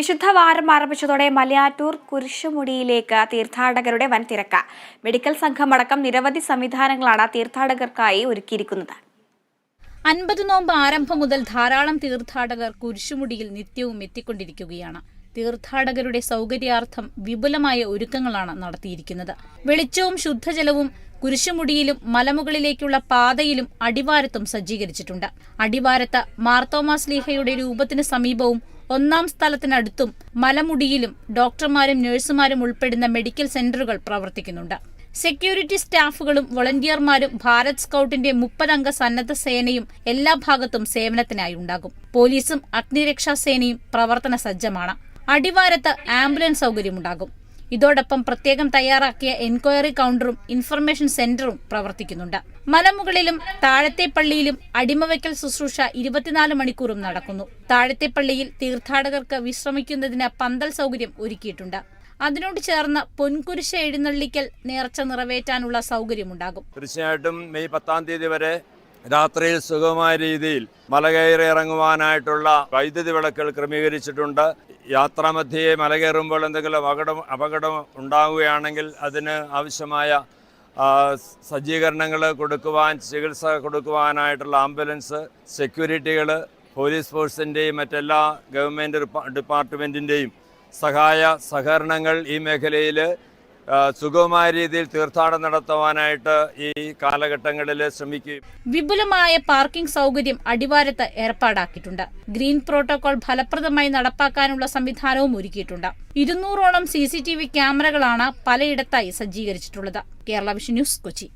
വിശുദ്ധ വാരം ആരംഭിച്ചതോടെ മലയാറ്റൂർ കുരിശുമുടിയിലേക്ക് തീർത്ഥാടകരുടെ വൻ തിരക്ക് മെഡിക്കൽ സംഘമടക്കം നിരവധി സംവിധാനങ്ങളാണ് തീർത്ഥാടകർക്കായി ഒരുക്കിയിരിക്കുന്നത്. അൻപത് നോമ്പ് ആരംഭം മുതൽ ധാരാളം തീർത്ഥാടകർ കുരിശുമുടിയിൽ നിത്യവും എത്തിക്കൊണ്ടിരിക്കുകയാണ്. തീർത്ഥാടകരുടെ സൗകര്യാർത്ഥം വിപുലമായ ഒരുക്കങ്ങളാണ് നടത്തിയിരിക്കുന്നത്. വെളിച്ചവും ശുദ്ധജലവും കുരിശുമുടിയിലും മലമുകളിലേക്കുള്ള പാതയിലും അടിവാരത്തും സജ്ജീകരിച്ചിട്ടുണ്ട്. അടിവാരത്ത് മാർത്തോമാസ്ലീഹയുടെ രൂപത്തിന് സമീപവും ഒന്നാം സ്ഥലത്തിനടുത്തും മലമുടിയിലും ഡോക്ടർമാരും നഴ്സുമാരും ഉൾപ്പെടുന്ന മെഡിക്കൽ സെന്ററുകൾ പ്രവർത്തിക്കുന്നുണ്ട്. സെക്യൂരിറ്റി സ്റ്റാഫുകളും വോളണ്ടിയർമാരും ഭാരത് സ്കൌട്ടിന്റെ മുപ്പതംഗ സന്നദ്ധ സേനയും എല്ലാ ഭാഗത്തും സേവനത്തിനായി ഉണ്ടാകും. പോലീസും അഗ്നിരക്ഷാ സേനയും പ്രവർത്തന സജ്ജമാണ്. അടിവാരത്ത് ആംബുലൻസ് സൗകര്യമുണ്ടാകും. ഇതോടൊപ്പം പ്രത്യേകം തയ്യാറാക്കിയ എൻക്വയറി കൗണ്ടറും ഇൻഫർമേഷൻ സെന്ററും പ്രവർത്തിക്കുന്നുണ്ട്. മലമുകളിലും താഴത്തെ പള്ളിയിലും അടിമവയ്ക്കൽ ശുശ്രൂഷ ഇരുപത്തിനാല് മണിക്കൂറും നടക്കുന്നു. താഴത്തെ പള്ളിയിൽ തീർത്ഥാടകർക്ക് വിശ്രമിക്കുന്നതിന് പന്തൽ സൗകര്യം ഒരുക്കിയിട്ടുണ്ട്. അതിനോട് ചേർന്ന് പൊൻകുരിശ എഴുന്നള്ളിക്കൽ നേർച്ച നിറവേറ്റാനുള്ള സൗകര്യമുണ്ടാകും. തീർച്ചയായിട്ടും മെയ് പത്താം തീയതി വരെ രാത്രിയിൽ സുഗമമായ രീതിയിൽ മലകയറി ഇറങ്ങുവാനായിട്ടുള്ള വൈദ്യുതി വിളക്കുകൾ ക്രമീകരിച്ചിട്ടുണ്ട്. യാത്രാമധ്യയെ മല കയറുമ്പോൾ എന്തെങ്കിലും അപകടം അപകടം ഉണ്ടാവുകയാണെങ്കിൽ അതിന് ആവശ്യമായ സജ്ജീകരണങ്ങൾ കൊടുക്കുവാൻ ചികിത്സ കൊടുക്കുവാനായിട്ടുള്ള ആംബുലൻസ് സെക്യൂരിറ്റികൾ പോലീസ് ഫോഴ്സിന്റെയും മറ്റെല്ലാ ഗവൺമെന്റ് ഡിപ്പാർട്ട്മെന്റിന്റെയും സഹായ സഹകരണങ്ങൾ ഈ മേഖലയിൽ സുഗമമായ രീതിയിൽ തീർത്ഥാടനം നടത്തുവാനായിട്ട് ഈ കാലഘട്ടങ്ങളിൽ ശ്രമിക്കുകയും വിപുലമായ പാർക്കിംഗ് സൗകര്യം അടിവാരത്ത് ഏർപ്പാടാക്കിയിട്ടുണ്ട്. ഗ്രീൻ പ്രോട്ടോകോൾ ഫലപ്രദമായി നടപ്പാക്കാനുള്ള സംവിധാനവും ഒരുക്കിയിട്ടുണ്ട്. ഇരുന്നൂറോളം സി സി ടി വി ക്യാമറകളാണ് പലയിടത്തായി സജ്ജീകരിച്ചിട്ടുള്ളത്. Kerala vision news Kochi.